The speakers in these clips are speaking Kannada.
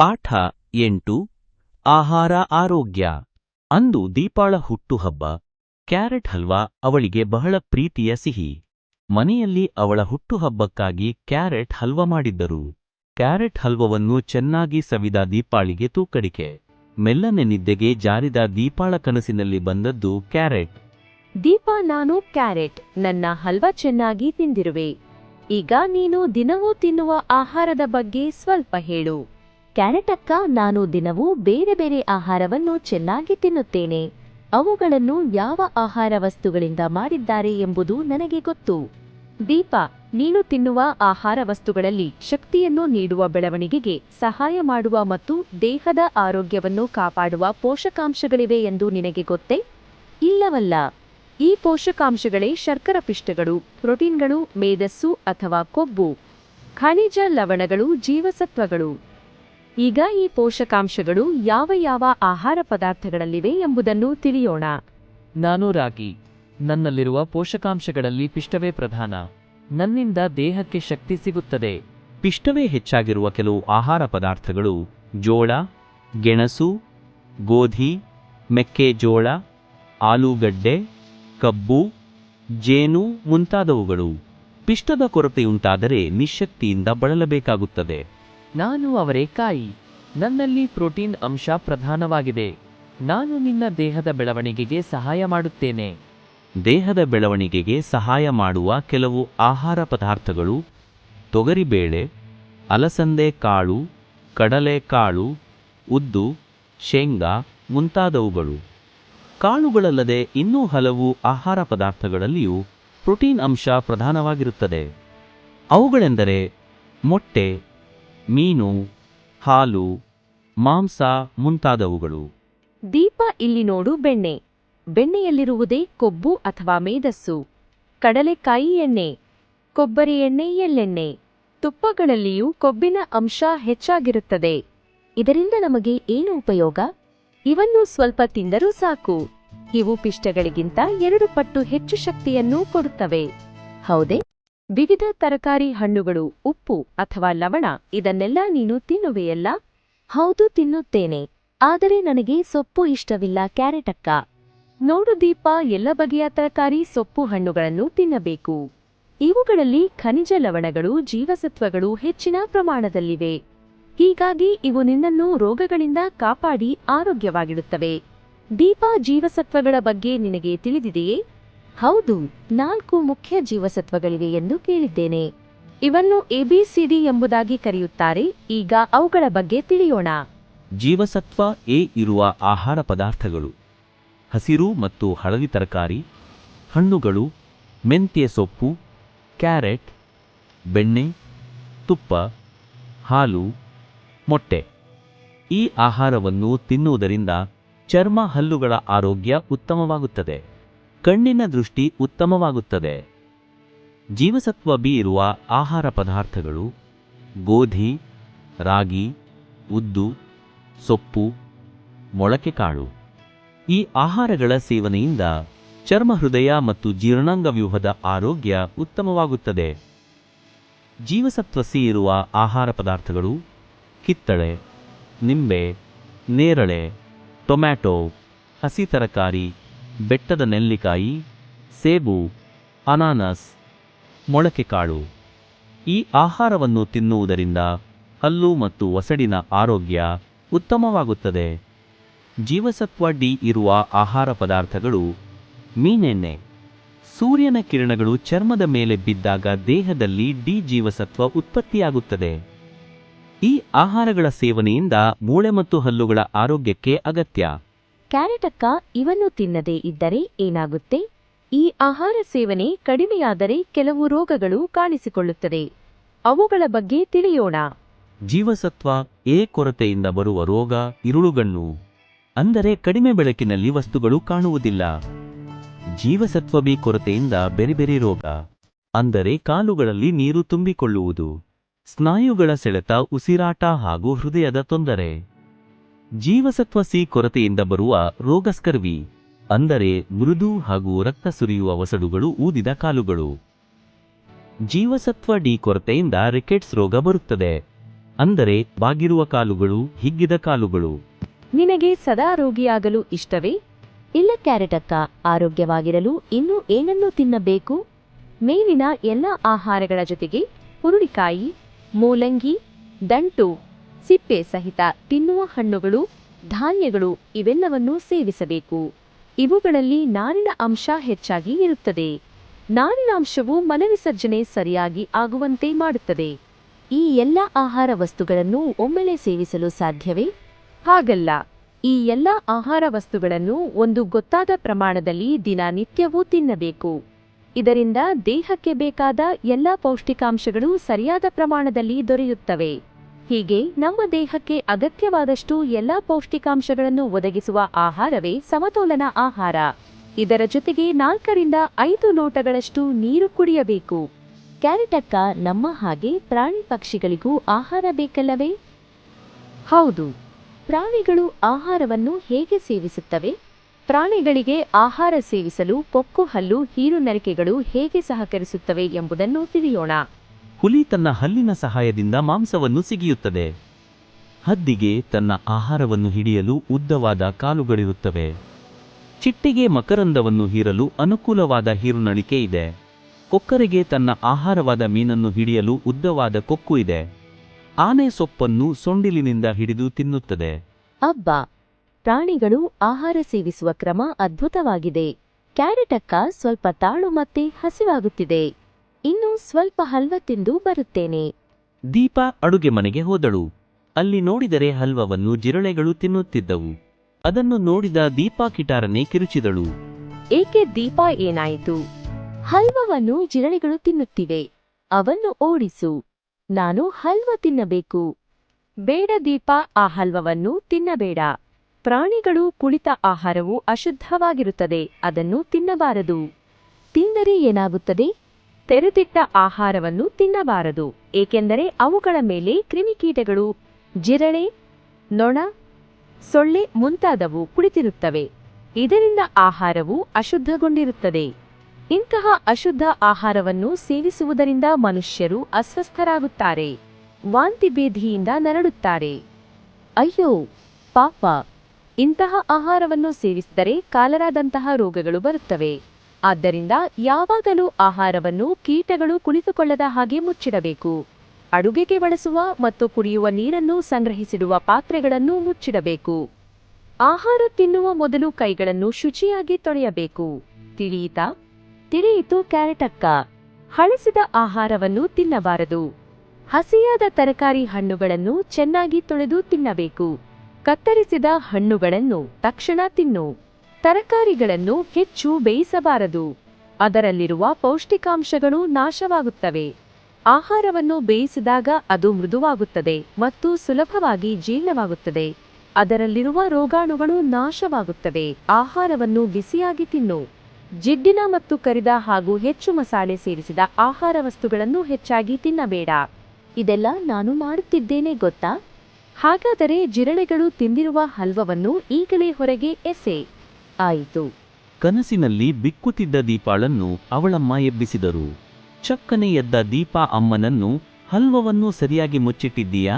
ಪಾಠ ಎಂಟು, ಆಹಾರ ಆರೋಗ್ಯ. ಅಂದು ದೀಪಾಳ ಹುಟ್ಟುಹಬ್ಬ. ಕ್ಯಾರೆಟ್ ಹಲ್ವಾ ಅವಳಿಗೆ ಬಹಳ ಪ್ರೀತಿಯ ಸಿಹಿ. ಮನೆಯಲ್ಲಿ ಅವಳ ಹುಟ್ಟುಹಬ್ಬಕ್ಕಾಗಿ ಕ್ಯಾರೆಟ್ ಹಲ್ವಾ ಮಾಡಿದ್ದರು. ಕ್ಯಾರೆಟ್ ಹಲ್ವವನ್ನು ಚೆನ್ನಾಗಿ ಸವಿದ ದೀಪಾಳಿಗೆ ತೂಕಡಿಕೆ. ಮೆಲ್ಲನೆ ನಿದ್ದೆಗೆ ಜಾರಿದ ದೀಪಾಳ ಕನಸಿನಲ್ಲಿ ಬಂದದ್ದು ಕ್ಯಾರೆಟ್. ದೀಪಾ, ನಾನು ಕ್ಯಾರೆಟ್. ನನ್ನ ಹಲ್ವ ಚೆನ್ನಾಗಿ ತಿಂದಿರುವೆ. ಈಗ ನೀನು ದಿನವೂ ತಿನ್ನುವ ಆಹಾರದ ಬಗ್ಗೆ ಸ್ವಲ್ಪ ಹೇಳು. ಕ್ಯಾರೆಟ್ ಅಕ್ಕ ನಾನು ದಿನವೂ ಬೇರೆ ಬೇರೆ ಆಹಾರವನ್ನು ಚೆನ್ನಾಗಿ ತಿನ್ನುತ್ತೇನೆ. ಅವುಗಳನ್ನು ಯಾವ ಆಹಾರ ವಸ್ತುಗಳಿಂದ ಮಾಡಿದ್ದಾರೆ ಎಂಬುದು ನನಗೆ ಗೊತ್ತು. ದೀಪಾ, ನೀನು ತಿನ್ನುವ ಆಹಾರ ವಸ್ತುಗಳಲ್ಲಿ ಶಕ್ತಿಯನ್ನು ನೀಡುವ ಬೆಳವಣಿಗೆಗೆ ಸಹಾಯ ಮಾಡುವ ಮತ್ತು ದೇಹದ ಆರೋಗ್ಯವನ್ನು ಕಾಪಾಡುವ ಪೋಷಕಾಂಶಗಳಿವೆ ಎಂದು ನಿನಗೆ ಗೊತ್ತೇ? ಇಲ್ಲವಲ್ಲ. ಈ ಪೋಷಕಾಂಶಗಳೇ ಶರ್ಕರ ಪಿಷ್ಟಗಳು, ಪ್ರೋಟೀನ್ಗಳು ಮೇದಸ್ಸು ಅಥವಾ ಕೊಬ್ಬು, ಖನಿಜ ಲವಣಗಳು, ಜೀವಸತ್ವಗಳು. ಈಗ ಈ ಪೋಷಕಾಂಶಗಳು ಯಾವ ಯಾವ ಆಹಾರ ಪದಾರ್ಥಗಳಲ್ಲಿವೆ ಎಂಬುದನ್ನು ತಿಳಿಯೋಣ. ನಾನು ರಾಗಿ ನನ್ನಲ್ಲಿರುವ ಪೋಷಕಾಂಶಗಳಲ್ಲಿ ಪಿಷ್ಟವೇ ಪ್ರಧಾನ. ನನ್ನಿಂದ ದೇಹಕ್ಕೆ ಶಕ್ತಿ ಸಿಗುತ್ತದೆ. ಪಿಷ್ಟವೇ ಹೆಚ್ಚಾಗಿರುವ ಕೆಲವು ಆಹಾರ ಪದಾರ್ಥಗಳು ಜೋಳ ಗೆಣಸು ಗೋಧಿ ಮೆಕ್ಕೆಜೋಳ ಆಲೂಗಡ್ಡೆ ಕಬ್ಬು ಜೇನು ಮುಂತಾದವುಗಳು. ಪಿಷ್ಟದ ಕೊರತೆಯುಂಟಾದರೆ ನಿಶ್ಶಕ್ತಿಯಿಂದ ಬಳಲಬೇಕಾಗುತ್ತದೆ. ನಾನು ಅವರೇಕಾಯಿ ನನ್ನಲ್ಲಿ ಪ್ರೋಟೀನ್ ಅಂಶ ಪ್ರಧಾನವಾಗಿದೆ. ನಾನು ನಿನ್ನ ದೇಹದ ಬೆಳವಣಿಗೆಗೆ ಸಹಾಯ ಮಾಡುತ್ತೇನೆ. ದೇಹದ ಬೆಳವಣಿಗೆಗೆ ಸಹಾಯ ಮಾಡುವ ಕೆಲವು ಆಹಾರ ಪದಾರ್ಥಗಳು ತೊಗರಿಬೇಳೆ, ಅಲಸಂದೆ ಕಾಳು ಕಡಲೆಕಾಳು ಉದ್ದು, ಶೇಂಗಾ ಮುಂತಾದವುಗಳು. ಕಾಳುಗಳಲ್ಲದೆ ಇನ್ನೂ ಹಲವು ಆಹಾರ ಪದಾರ್ಥಗಳಲ್ಲಿಯೂ ಪ್ರೋಟೀನ್ ಅಂಶ ಪ್ರಧಾನವಾಗಿರುತ್ತದೆ. ಅವುಗಳೆಂದರೆ ಮೊಟ್ಟೆ ಮೀನು, ಹಾಲು, ಮಾಂಸ ಮುಂತಾದವುಗಳು. ದೀಪ ಇಲ್ಲಿ ನೋಡು ಬೆಣ್ಣೆ. ಬೆಣ್ಣೆಯಲ್ಲಿರುವುದೇ ಕೊಬ್ಬು ಅಥವಾ ಮೇದಸ್ಸು ಕಡಲೆಕಾಯಿ ಎಣ್ಣೆ, ಕೊಬ್ಬರಿ ಎಣ್ಣೆ ಎಳ್ಳೆಣ್ಣೆ. ತುಪ್ಪಗಳಲ್ಲಿಯೂ ಕೊಬ್ಬಿನ ಅಂಶ ಹೆಚ್ಚಾಗಿರುತ್ತದೆ. ಇದರಿಂದ ನಮಗೆ ಏನು ಉಪಯೋಗ? ಇವನ್ನು ಸ್ವಲ್ಪ ತಿಂದರೂ ಸಾಕು. ಇವು ಪಿಷ್ಟಗಳಿಗಿಂತ ಎರಡು ಪಟ್ಟು ಹೆಚ್ಚು ಶಕ್ತಿಯನ್ನು ಕೊಡುತ್ತವೆ. ಹೌದೇ? ವಿವಿಧ ತರಕಾರಿ ಹಣ್ಣುಗಳು, ಉಪ್ಪು ಅಥವಾ ಲವಣ, ಇದನ್ನೆಲ್ಲ ನೀನು ತಿನ್ನುವೆಯಲ್ಲ? ಹೌದು, ತಿನ್ನುತ್ತೇನೆ. ಆದರೆ ನನಗೆ ಸೊಪ್ಪು ಇಷ್ಟವಿಲ್ಲ ಕ್ಯಾರೆಟ್ ಅಕ್ಕ ನೋಡು ದೀಪ, ಎಲ್ಲ ಬಗೆಯ ತರಕಾರಿ, ಸೊಪ್ಪು ಹಣ್ಣುಗಳನ್ನು ತಿನ್ನಬೇಕು. ಇವುಗಳಲ್ಲಿ ಖನಿಜ ಲವಣಗಳು, ಜೀವಸತ್ವಗಳು ಹೆಚ್ಚಿನ ಪ್ರಮಾಣದಲ್ಲಿವೆ. ಹೀಗಾಗಿ ಇವು ನಿನ್ನನ್ನು ರೋಗಗಳಿಂದ ಕಾಪಾಡಿ ಆರೋಗ್ಯವಾಗಿಡುತ್ತವೆ. ದೀಪ ಜೀವಸತ್ವಗಳ ಬಗ್ಗೆ ನಿನಗೆ ತಿಳಿದಿದೆಯೇ? ಹೌದು, ನಾಲ್ಕು ಮುಖ್ಯ ಜೀವಸತ್ವಗಳಿವೆ ಎಂದು ಕೇಳಿದ್ದೇನೆ. ಇವನ್ನು ಎಬಿಸಿಡಿ ಎಂಬುದಾಗಿ ಕರೆಯುತ್ತಾರೆ, ಈಗ ಅವುಗಳ ಬಗ್ಗೆ ತಿಳಿಯೋಣ. ಜೀವಸತ್ವ ಎ ಇರುವ ಆಹಾರ ಪದಾರ್ಥಗಳು. ಹಸಿರು ಮತ್ತು ಹಳದಿ ತರಕಾರಿ, ಹಣ್ಣುಗಳು, ಮೆಂತ್ಯ ಸೊಪ್ಪು, ಕ್ಯಾರೆಟ್, ಬೆಣ್ಣೆ, ತುಪ್ಪ, ಹಾಲು, ಮೊಟ್ಟೆ. ಈ ಆಹಾರವನ್ನು ತಿನ್ನುವುದರಿಂದ ಚರ್ಮ ಹಲ್ಲುಗಳ ಆರೋಗ್ಯ ಉತ್ತಮವಾಗುತ್ತದೆ. ಕಣ್ಣಿನ ದೃಷ್ಟಿ ಉತ್ತಮವಾಗುತ್ತದೆ. ಜೀವಸತ್ವ ಬಿ ಇರುವ ಆಹಾರ ಪದಾರ್ಥಗಳು ಗೋಧಿ, ರಾಗಿ, ಉದ್ದು, ಸೊಪ್ಪು, ಮೊಳಕೆ ಕಾಳು. ಈ ಆಹಾರಗಳ ಸೇವನೆಯಿಂದ ಚರ್ಮ ಹೃದಯ ಮತ್ತು ಜೀರ್ಣಾಂಗ ವ್ಯೂಹದ ಆರೋಗ್ಯ ಉತ್ತಮವಾಗುತ್ತದೆ. ಜೀವಸತ್ವ ಸಿ ಇರುವ ಆಹಾರ ಪದಾರ್ಥಗಳು ಕಿತ್ತಳೆ, ನಿಂಬೆ, ನೇರಳೆ, ಟೊಮ್ಯಾಟೊ, ಹಸಿ ತರಕಾರಿ ಬೆಟ್ಟದ ನೆಲ್ಲಿಕಾಯಿ, ಸೇಬು, ಅನಾನಸ್ ಮೊಳಕೆಕಾಳು ಈ ಆಹಾರವನ್ನು ತಿನ್ನುವುದರಿಂದ ಹಲ್ಲು ಮತ್ತು ಒಸಡಿನ ಆರೋಗ್ಯ ಉತ್ತಮವಾಗುತ್ತದೆ. ಜೀವಸತ್ವ ಡಿ ಇರುವ ಆಹಾರ ಪದಾರ್ಥಗಳು ಮೀನೆಣ್ಣೆ. ಸೂರ್ಯನ ಕಿರಣಗಳು ಚರ್ಮದ ಮೇಲೆ ಬಿದ್ದಾಗ ದೇಹದಲ್ಲಿ ಡಿ ಜೀವಸತ್ವ ಉತ್ಪತ್ತಿಯಾಗುತ್ತದೆ. ಈ ಆಹಾರಗಳ ಸೇವನೆಯಿಂದ ಮೂಳೆ ಮತ್ತು ಹಲ್ಲುಗಳ ಆರೋಗ್ಯಕ್ಕೆ ಅಗತ್ಯ. ಕ್ಯಾರೆಟ್ ಅಕ್ಕ ಇವನ್ನು ತಿನ್ನದೇ ಇದ್ದರೆ ಏನಾಗುತ್ತೆ? ಈ ಆಹಾರ ಸೇವನೆ ಕಡಿಮೆಯಾದರೆ ಕೆಲವು ರೋಗಗಳು ಕಾಣಿಸಿಕೊಳ್ಳುತ್ತದೆ. ಅವುಗಳ ಬಗ್ಗೆ ತಿಳಿಯೋಣ. ಜೀವಸತ್ವ ಎ ಕೊರತೆಯಿಂದ ಬರುವ ರೋಗ ಇರುಳುಗಣ್ಣು. ಅಂದರೆ ಕಡಿಮೆ ಬೆಳಕಿನಲ್ಲಿ ವಸ್ತುಗಳು ಕಾಣುವುದಿಲ್ಲ. ಜೀವಸತ್ವ ಬಿ ಕೊರತೆಯಿಂದ ಬೇರೆ ಬೇರೆ ರೋಗ. ಅಂದರೆ ಕಾಲುಗಳಲ್ಲಿ ನೀರು ತುಂಬಿಕೊಳ್ಳುವುದು. ಸ್ನಾಯುಗಳ ಸೆಳೆತ, ಉಸಿರಾಟ ಹಾಗೂ ಹೃದಯದ ತೊಂದರೆ. ಜೀವಸತ್ವ ಸಿ ಕೊರತೆಯಿಂದ ಬರುವ ರೋಗಸ್ಕರ್ವಿ, ಅಂದರೆ ಮೃದು ಹಾಗೂ ರಕ್ತ ಸುರಿಯುವ ವಸಡುಗಳು ಊದಿದ ಕಾಲುಗಳು. ಜೀವಸತ್ವ ಡಿ ಕೊರತೆಯಿಂದ ರಿಕೆಟ್ಸ್ ರೋಗ ಬರುತ್ತದೆ, ಅಂದರೆ ಬಾಗಿರುವ ಕಾಲುಗಳು, ಹಿಗ್ಗಿದ ಕಾಲುಗಳು. ನಿನಗೆ ಸದಾ ರೋಗಿಯಾಗಲು ಇಷ್ಟವೇ? ಇಲ್ಲ ಕ್ಯಾರೆಟ್ ಅಕ್ಕ ಆರೋಗ್ಯವಾಗಿರಲು ಇನ್ನೂ ಏನನ್ನು ತಿನ್ನಬೇಕು? ಮೇಲಿನ ಎಲ್ಲ ಆಹಾರಗಳ ಜೊತೆಗೆ ಹುರುಳಿಕಾಯಿ, ಮೂಲಂಗಿ, ದಂಟು ಸಿಪ್ಪೆ ಸಹಿತ ತಿನ್ನುವ ಹಣ್ಣುಗಳು, ಧಾನ್ಯಗಳು ಇವೆಲ್ಲವನ್ನೂ ಸೇವಿಸಬೇಕು. ಇವುಗಳಲ್ಲಿ ನಾರಿನ ಅಂಶ ಹೆಚ್ಚಾಗಿ ಇರುತ್ತದೆ. ನಾರಿನ ಅಂಶವು ಮಲವಿಸರ್ಜನೆ ಸರಿಯಾಗಿ ಆಗುವಂತೆ ಮಾಡುತ್ತದೆ. ಈ ಎಲ್ಲ ಆಹಾರ ವಸ್ತುಗಳನ್ನು ಒಮ್ಮೆಲೆ ಸೇವಿಸಲು ಸಾಧ್ಯವೇ? ಹಾಗಲ್ಲ. ಈ ಎಲ್ಲ ಆಹಾರ ವಸ್ತುಗಳನ್ನು ಒಂದು ಗೊತ್ತಾದ ಪ್ರಮಾಣದಲ್ಲಿ ದಿನನಿತ್ಯವೂ ತಿನ್ನಬೇಕು. ಇದರಿಂದ ದೇಹಕ್ಕೆ ಬೇಕಾದ ಎಲ್ಲ ಪೌಷ್ಟಿಕಾಂಶಗಳು ಸರಿಯಾದ ಪ್ರಮಾಣದಲ್ಲಿ ದೊರೆಯುತ್ತವೆ. ಹೀಗೆ ನಮ್ಮ ದೇಹಕ್ಕೆ ಅಗತ್ಯವಾದಷ್ಟು ಎಲ್ಲ ಪೌಷ್ಟಿಕಾಂಶಗಳನ್ನು ಒದಗಿಸುವ ಆಹಾರವೇ ಸಮತೋಲನ ಆಹಾರ. ಇದರ ಜೊತೆಗೆ ನಾಲ್ಕರಿಂದ ಐದು ಲೋಟಗಳಷ್ಟು ನೀರು ಕುಡಿಯಬೇಕು. ಕ್ಯಾರೆಟಕ್ಕ ನಮ್ಮ ಹಾಗೆ ಪ್ರಾಣಿ ಪಕ್ಷಿಗಳಿಗೂ ಆಹಾರ ಬೇಕಲ್ಲವೇ? ಹೌದು. ಪ್ರಾಣಿಗಳು ಆಹಾರವನ್ನು ಹೇಗೆ ಸೇವಿಸುತ್ತವೆ? ಪ್ರಾಣಿಗಳಿಗೆ ಆಹಾರ ಸೇವಿಸಲು ಪೊಕ್ಕು ಹಲ್ಲು ಹೀರುನರಿಕೆಗಳು ಹೇಗೆ ಸಹಕರಿಸುತ್ತವೆ ಎಂಬುದನ್ನು ತಿಳಿಯೋಣ. ಹುಲಿ ತನ್ನ ಹಲ್ಲಿನ ಸಹಾಯದಿಂದ ಮಾಂಸವನ್ನು ಸಿಗಿಯುತ್ತದೆ. ಹದ್ದಿಗೆ ತನ್ನ ಆಹಾರವನ್ನು ಹಿಡಿಯಲು ಉದ್ದವಾದ ಕಾಲುಗಳಿರುತ್ತವೆ. ಚಿಟ್ಟಿಗೆ ಮಕರಂದವನ್ನು ಹೀರಲು ಅನುಕೂಲವಾದ ಹೀರುನಳಿಕೆ ಇದೆ. ಕೊಕ್ಕರೆಗೆ ತನ್ನ ಆಹಾರವಾದ ಮೀನನ್ನು ಹಿಡಿಯಲು ಉದ್ದವಾದ ಕೊಕ್ಕು ಇದೆ. ಆನೆ ಸೊಪ್ಪನ್ನು ಸೊಂಡಿಲಿನಿಂದ ಹಿಡಿದು ತಿನ್ನುತ್ತದೆ. ಅಬ್ಬಾ! ಪ್ರಾಣಿಗಳು ಆಹಾರ ಸೇವಿಸುವ ಕ್ರಮ ಅದ್ಭುತವಾಗಿದೆ. ಕ್ಯಾರೆಟಕ್ಕ ಸ್ವಲ್ಪ ತಾಳು ಮತ್ತೆ ಹಸಿವಾಗುತ್ತಿದೆ. ಇನ್ನು ಸ್ವಲ್ಪ ಹಲ್ವ ತಿಂದು ಬರುತ್ತೇನೆ. ದೀಪಾ ಅಡುಗೆ ಮನೆಗೆ ಹೋದಳು. ಅಲ್ಲಿ ನೋಡಿದರೆ ಹಲ್ವವನ್ನು ಜಿರಳೆಗಳು ತಿನ್ನುತ್ತಿದ್ದವು. ಅದನ್ನು ನೋಡಿದ ದೀಪಾ ಕಿಟಾರನೇ ಕಿರುಚಿದಳು. ಏಕೆ ದೀಪ ಏನಾಯಿತು? ಹಲ್ವವನ್ನು ಜಿರಳೆಗಳು ತಿನ್ನುತ್ತಿವೆ. ಅವನ್ನು ಓಡಿಸು. ನಾನು ಹಲ್ವ ತಿನ್ನಬೇಕು. ಬೇಡ ದೀಪ ಆ ಹಲ್ವವನ್ನು ತಿನ್ನಬೇಡ. ಪ್ರಾಣಿಗಳು ಕುಳಿತ ಆಹಾರವು ಅಶುದ್ಧವಾಗಿರುತ್ತದೆ ಅದನ್ನು ತಿನ್ನಬಾರದು. ತಿಂದರೆ ಏನಾಗುತ್ತದೆ? ತೆರೆದಿಟ್ಟ ಆಹಾರವನ್ನು ತಿನ್ನಬಾರದು, ಏಕೆಂದರೆ ಅವುಗಳ ಮೇಲೆ ಕ್ರಿಮಿಕೀಟಗಳು, ಜಿರಳೆ, ನೊಣ, ಸೊಳ್ಳೆ ಮುಂತಾದವು ಕುಳಿತಿರುತ್ತವೆ. ಇದರಿಂದ ಆಹಾರವು ಅಶುದ್ಧಗೊಂಡಿರುತ್ತದೆ. ಇಂತಹ ಅಶುದ್ಧ ಆಹಾರವನ್ನು ಸೇವಿಸುವುದರಿಂದ ಮನುಷ್ಯರು ಅಸ್ವಸ್ಥರಾಗುತ್ತಾರೆ ವಾಂತಿ ಭೇದಿಯಿಂದ ನರಳುತ್ತಾರೆ. ಅಯ್ಯೋ, ಪಾಪ! ಇಂತಹ ಆಹಾರವನ್ನು ಸೇವಿಸಿದರೆ ಕಾಲರಾದಂತಹ ರೋಗಗಳು ಬರುತ್ತವೆ. ಆದ್ದರಿಂದ ಯಾವಾಗಲೂ ಆಹಾರವನ್ನು ಕೀಟಗಳು ಕುಳಿತುಕೊಳ್ಳದ ಹಾಗೆ ಮುಚ್ಚಿಡಬೇಕು. ಅಡುಗೆಗೆ ಬಳಸುವ ಮತ್ತು ಕುಡಿಯುವ ನೀರನ್ನು ಸಂಗ್ರಹಿಸಿಡುವ ಪಾತ್ರೆಗಳನ್ನು ಮುಚ್ಚಿಡಬೇಕು. ಆಹಾರ ತಿನ್ನುವ ಮೊದಲು ಕೈಗಳನ್ನು ಶುಚಿಯಾಗಿ ತೊಳೆಯಬೇಕು. ತಿಳಿಯಿತಾ? ತಿಳಿಯಿತು ಕ್ಯಾರೆಟಕ್ಕ. ಹಳಸಿದ ಆಹಾರವನ್ನು ತಿನ್ನಬಾರದು. ಹಸಿಯಾದ ತರಕಾರಿ ಹಣ್ಣುಗಳನ್ನು ಚೆನ್ನಾಗಿ ತೊಳೆದು ತಿನ್ನಬೇಕು. ಕತ್ತರಿಸಿದ ಹಣ್ಣುಗಳನ್ನು ತಕ್ಷಣ ತಿನ್ನು. ತರಕಾರಿಗಳನ್ನು ಹೆಚ್ಚು ಬೇಯಿಸಬಾರದು. ಅದರಲ್ಲಿರುವ ಪೌಷ್ಟಿಕಾಂಶಗಳು ನಾಶವಾಗುತ್ತವೆ. ಆಹಾರವನ್ನು ಬೇಯಿಸಿದಾಗ ಅದು ಮೃದುವಾಗುತ್ತದೆ ಮತ್ತು ಸುಲಭವಾಗಿ ಜೀರ್ಣವಾಗುತ್ತದೆ. ಅದರಲ್ಲಿರುವ ರೋಗಾಣುಗಳು ನಾಶವಾಗುತ್ತವೆ. ಆಹಾರವನ್ನು ಬಿಸಿಯಾಗಿ ತಿನ್ನು. ಜಿಡ್ಡಿನ ಮತ್ತು ಕರಿದ ಹಾಗೂ ಹೆಚ್ಚು ಮಸಾಲೆ ಸೇರಿಸಿದ ಆಹಾರ ವಸ್ತುಗಳನ್ನು ಹೆಚ್ಚಾಗಿ ತಿನ್ನಬೇಡ. ಇದೆಲ್ಲ ನಾನು ಮಾಡುತ್ತಿದ್ದೇನೆ ಗೊತ್ತಾ? ಹಾಗಾದರೆ ಜಿರಳೆಗಳು ತಿಂದಿರುವ ಹಲ್ವವನ್ನು ಈಗಲೇ ಹೊರಗೆ ಎಸೆ. ಆಯಿತು. ಕನಸಿನಲ್ಲಿ ಬಿಕ್ಕುತ್ತಿದ್ದ ದೀಪಾಳನ್ನು ಅವಳಮ್ಮ ಎಬ್ಬಿಸಿದರು. ಚಕ್ಕನೆ ಎದ್ದ ದೀಪಾ ಅಮ್ಮನನ್ನು ಹಲ್ವವನ್ನು ಸರಿಯಾಗಿ ಮುಚ್ಚಿಟ್ಟಿದ್ದೀಯಾ?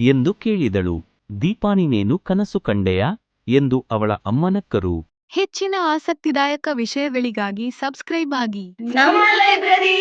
ಎಂದು ಕೇಳಿದಳು. ದೀಪಾನಿನೇನು ಕನಸು ಕಂಡೆಯಾ? ಎಂದು ಅವಳ ಅಮ್ಮನಕ್ಕರು ಹೆಚ್ಚಿನ ಆಸಕ್ತಿದಾಯಕ ವಿಷಯಗಳಿಗಾಗಿ ಸಬ್ಸ್ಕ್ರೈಬ್ ಆಗಿ. ನಮ್ಮ ಲೈಬ್ರರಿ!